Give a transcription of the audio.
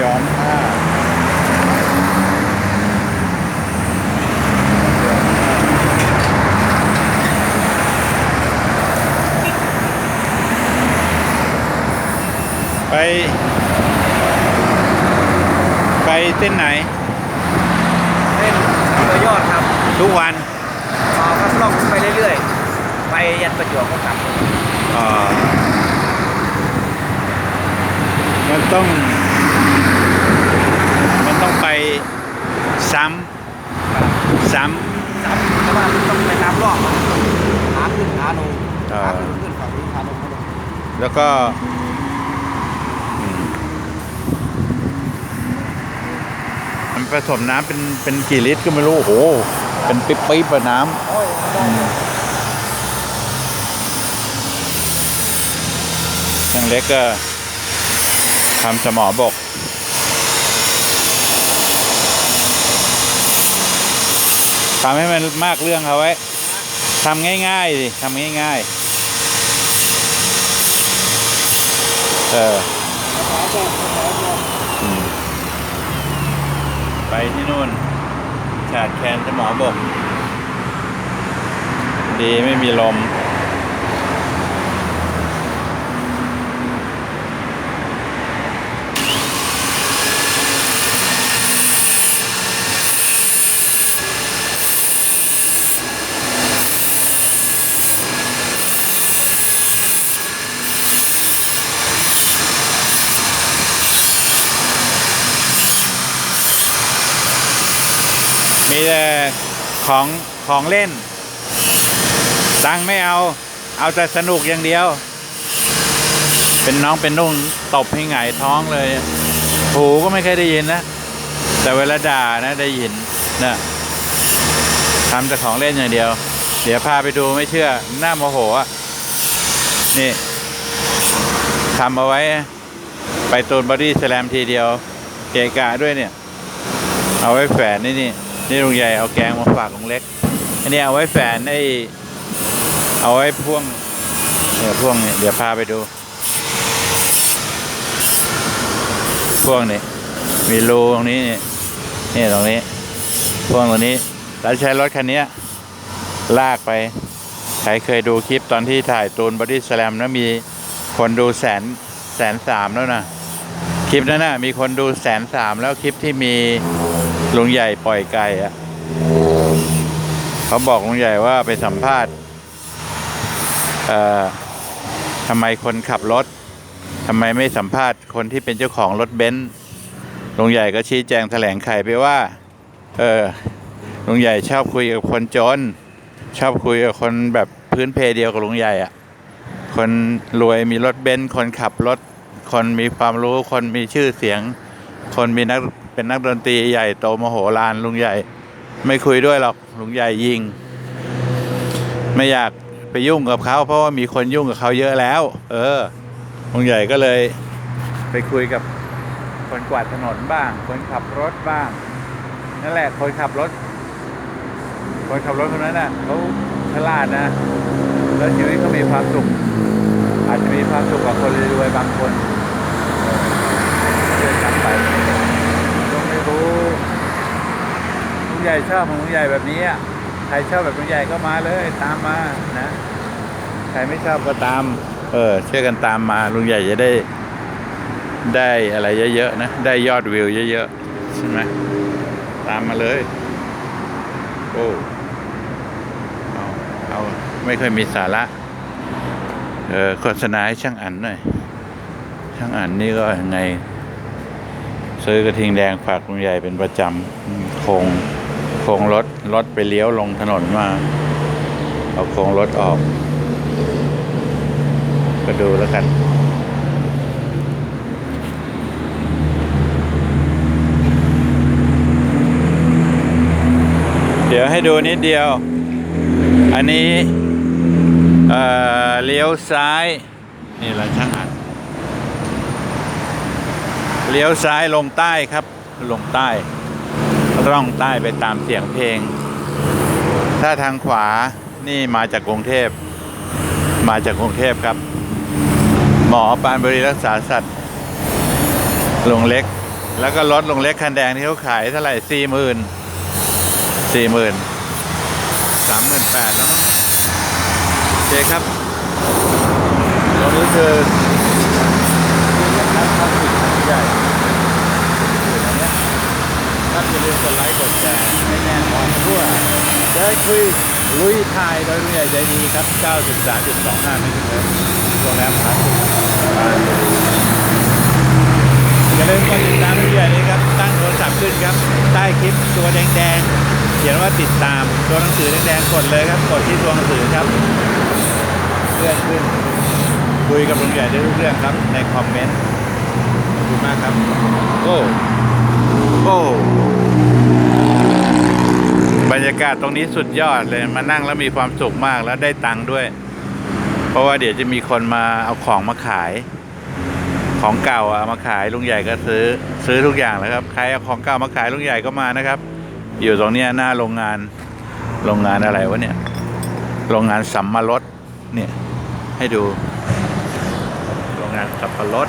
ย้อมผ้าไป ไปเส้นไหน เล่นอำเภอยอดครับทุกวันต่อครับล่องไปเรื่อยๆ ไปยันประจวบก็กลับอ่ามันต้องมัน ต้องไปซ้ำซ้ซ้ำเพราะว่าต้องไปตามรอบขาขึ้นขาลงอ่าขาขึ้นขึ้นฝั่งนี้ขาลงขาลงำแล้วก็อืมมันผสมน้ำเป็นเป็นกี่ลิตรก็ไม่รู้โอ้โหเป็นปิ๊บปิ๊บๆอะน้โอ้ยไม่ได้เลยำช่างเล็กก็ทำสมอบก ทำให้มันมากเรื่องเขาไว้ทำง่ายๆสิทำง่ายๆ เออไปที่นู่นขาดแคนสมอบก ดีไม่มีลม มีแต่ของของเล่น ตังไม่เอา เอาแต่สนุกอย่างเดียว เป็นน้องเป็นนุ่งตบให้หงายท้องเลย หูก็ไม่เคยได้ยินนะ แต่เวลาด่านะได้ยินนะทำแต่ของเล่นอย่างเดียว เดี๋ยวพาไปดูไม่เชื่อ หน้าโมโหอะ นี่ทำเอาไว้ ไปตูนบอดี้สลมทีเดียว เกะกะด้วยเนี่ย เอาไว้แฝนนี่นี่ นี่ลุงใหญ่เอาแกงมาฝากลุงเล็ก อันนี้เอาไว้แฝนไอ้เอาไว้พ่วงเนี่ยวพ่วงเนี่ยเดี๋ยวพาไปดู พ่วงนี่มีรูตรงนี้นี่นี่ตรงนี้ พ่วงตรงนี้แล้วใช้รถคันนี้ลากไปใครเคยดูคลิปตอนที่ถ่ายตูนบอดี้สแลมนะมีคนดูแสนแสนสามแล้วนะ คลิปนั้นนะมีคนดูแสนสามแล้วคลิปที่มี ลุงใหญ่ปล่อยไก่อะเขาบอกลุงใหญ่ว่าไปสัมภาษณ์เอ่อทำไมคนขับรถทำไมไม่สัมภาษณ์คนที่เป็นเจ้าของรถเบนซ์ลุงใหญ่ก็ชี้แจงแถลงไขไปว่า เออลุงใหญ่ชอบคุยกับคนจน ชอบคุยกับคนแบบพื้นเพเดียวกับลุงใหญ่อะคนรวยมีรถเบนซ์คนขับรถ คนมีความรู้ คนมีชื่อเสียง คนมีนัก เป็นนักดนตรีใหญ่โตมโหฬารลุงใหญ่ ไม่คุยด้วยหรอกลุงใหญ่ยิง ไม่อยากไปยุ่งกับเขา เพราะว่ามีคนยุ่งกับเขาเยอะแล้ว เออลุงใหญ่ก็เลย ไปคุยกับคนกวาดถนนบ้าง คนขับรถบ้างนั่นแหละคนขับรถ คนขับรถคนนั้นน่ะเขาฉลาดนะแล้วชีวิตเขามีความสุขอาจจะมีความสุขกว่าคนรวยบางคนกลับไปก็ไม่รู้ลุงให ญ่ชอบของลุงใหญ่แบบนี้อะใครชอบแบบลุงใหญ่ก็มาเลยตามมานะใครไม่ชอบก็ตาม เออช่วยกันตามมาลุงใหญ่จะได้ได้อะไรเยอะๆนะ ได้ยอดวิวเยอะๆใช่ไหมตามมาเลย โอ้เอาเอาไม่เคยมีสาระเออโฆษณาให้ช่างอันหน่อยช่างอันนี่ก็ยังไง ซื้อกระทิงแดงฝากลุงใหญ่เป็นประจำคง ครงรถรถไปเลี้ยวลงถนนมา เอาโครงรถออก ก็ดูแล้วกันเดี๋ยวให้ดูนิดเดียว อันนี้เเลี้ยวซ้าย นี่แหละช่างอันเลี้ยวซ้ายลงใต้ครับ ลงใต้ ร่องใต้ไปตามเสียงเพลง ถ้าทางขวานี่มาจากกรุงเทพ มาจากกรุงเทพครับ หมอปานบริรักษาสัตว์ลงเล็ก แล้วก็รถลงเล็กคันแดงที่เขาขายเท่าไหร่สี่หมื่นสี่หมื่นสามหมื่นแปดแล้วมั้งโอเคครับตรงนี้คือครับครับใหญ่ ครับอย่าลืมกดไลค์กดแชร์ให้แน่นอนทั่วเดินคุยลุยทายโดยผู้ใหญ่ใจดีครับ 93.25ไม่ถึงเลยโรงแรมพักอย่าลืมกดติดตามผู้ใหญ่นี้ครับ ตั้งโทรศัพท์ขึ้นครับ ใต้คลิปตัวแดงๆ เขียนว่าติดตามตัวหนังสือแดงๆ กดเลยครับ กดที่ตัวหนังสือครับเลื่อนขึ้น คุยกับลุงใหญ่ได้ทุกเรื่องครับ ในคอมเมนต์ขอบคุณมากครับ โอ้ โอ้บรรยากาศตรงนี้สุดยอดเลยมานั่งแล้วมีความสุขมากแล้วได้ตังค์ด้วย เพราะว่าเดี๋ยวจะมีคนมาเอาของมาขาย ของเก่าอะเอามาขายลุงใหญ่ก็ซื้อซื้อทุกอย่างแล้วครับใครเอาของเก่ามาขายลุงใหญ่ก็มานะครับ อยู่ตรงเนี้ยหน้าโรงงานโรงงานอะไรวะเนี่ย โรงงานสัมมารถเนี่ย ให้ดู โรงงานสับปะรด